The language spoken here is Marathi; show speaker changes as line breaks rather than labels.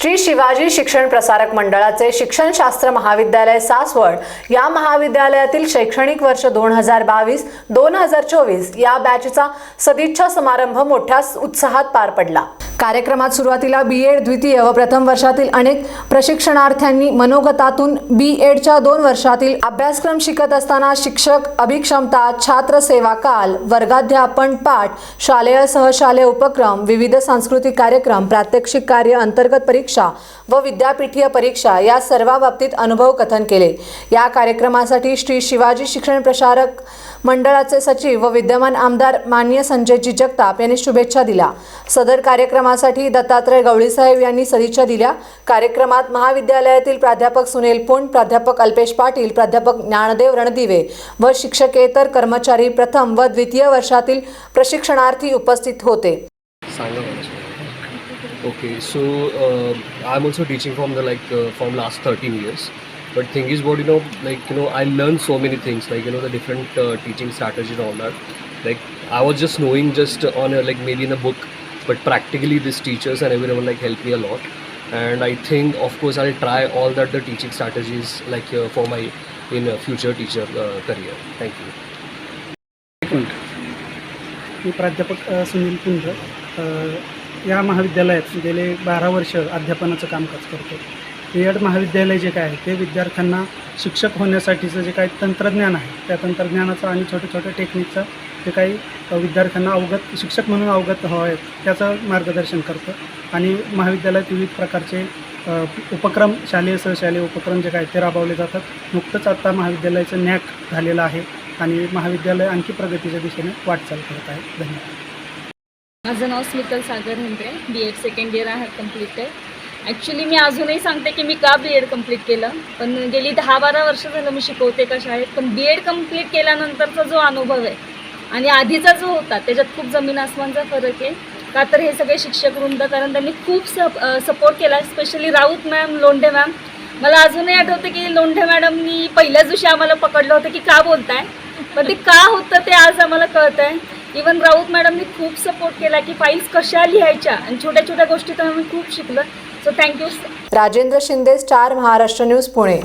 श्री शिवाजी शिक्षण प्रसारक मंडळाचे शिक्षणशास्त्र महाविद्यालय सासवड या महाविद्यालयातील शैक्षणिक वर्ष दोन हजार बावीस दोन हजार चोवीस या बॅचचा सदिच्छा समारंभ मोठ्या उत्साहात पार पडला. कार्यक्रमात सुरुवातीला बी एड द्वितीय व प्रथम वर्षातील अनेक प्रशिक्षणार्थ्यांनी मनोगतातून बी एडच्या दोन वर्षातील अभ्यासक्रम शिकत असताना शिक्षक अभिक्षमता छात्र सेवा काल वर्गाध्यापन पाठ शालेय सहशालेय उपक्रम विविध सांस्कृतिक कार्यक्रम प्रात्यक्षिक कार्य अंतर्गत परीक्षा व विद्यापीठीय परीक्षा या सर्व बाबतीत अनुभव कथन केले. या कार्यक्रमासाठी श्री शिवाजी शिक्षण प्रसारक मंडळाचे सचिव व विद्यमान आमदार मान्य संजयजी जगताप यांनी शुभेच्छा दिल्या. सदर कार्यक्रमासाठी दत्तात्रय गवळीसाहेब यांनी सदिच्छा दिल्या. कार्यक्रमात महाविद्यालयातील प्राध्यापक सुनील पुंड प्राध्यापक अल्पेश पाटील प्राध्यापक ज्ञानदेव रणदिवे व शिक्षकेतर कर्मचारी प्रथम व द्वितीय वर्षातील प्रशिक्षणार्थी उपस्थित होते.
Okay so I am also teaching from the like from last thirteen years but thing is what you know like you know I learn so many things like you know the different teaching strategies on that like I was just knowing just on like maybe in a book practically this teachers teachers and everyone like help me a lot and I think of course I'll try all that the teaching strategies like uh, for my in a future teacher uh, career. Thank you.
मी प्राध्यापक सुनील कुंज या महाविद्यालयात गेले बारा वर्ष अध्यापनाचं कामकाज करतो बी एड महाविद्यालय जे काय आहे ते विद्यार्थ्यांना शिक्षक होण्यासाठीचं जे काही तंत्रज्ञान आहे त्या तंत्रज्ञानाचं आणि छोट्या छोट्या टेक्निकचं ते काही विद्यार्थ्यांना अवगत शिक्षक म्हणून अवगत हवं त्याचं मार्गदर्शन करतं. आणि महाविद्यालयात विविध प्रकारचे उपक्रम शालेय सहशालेय उपक्रम जे काय ते राबवले जातात. नुकतंच आत्ता महाविद्यालयाचं नॅक झालेलं आहे आणि महाविद्यालय आणखी प्रगतीच्या दिशेने वाटचाल करत आहे. धन्यवाद.
माझं नाव Smital Sagar Hindre B Ed second year आहे. कम्प्लीटेड ॲक्च्युली मी अजूनही सांगते की मी का बी एड कंप्लीट केलं? पण गेली दहा बारा वर्ष झालं मी शिकवते का शाळेत पण बी एड कंप्लीट केल्यानंतरचा जो अनुभव आहे आणि आधीचा जो होता त्याच्यात खूप जमीन आसमानचा फरक आहे. का तर हे सगळे शिक्षक वृंद कारण त्यांनी खूप सप सपोर्ट केला specially Raut ma'am Londhe ma'am मला अजूनही आठवतं की लोंढे मॅडमनी पहिल्याच दिवशी आम्हाला पकडलं होतं की का बोलताय? पण ते का होतं ते आज आम्हाला कळत आहे इवन राऊत मॅडमनी खूप सपोर्ट केला की फाईल्स कशा लिहायच्या आणि छोट्या छोट्या गोष्टी तर आम्ही खूप शिकलो. So thank you
Rajendra Shinde star Maharashtra news Pune.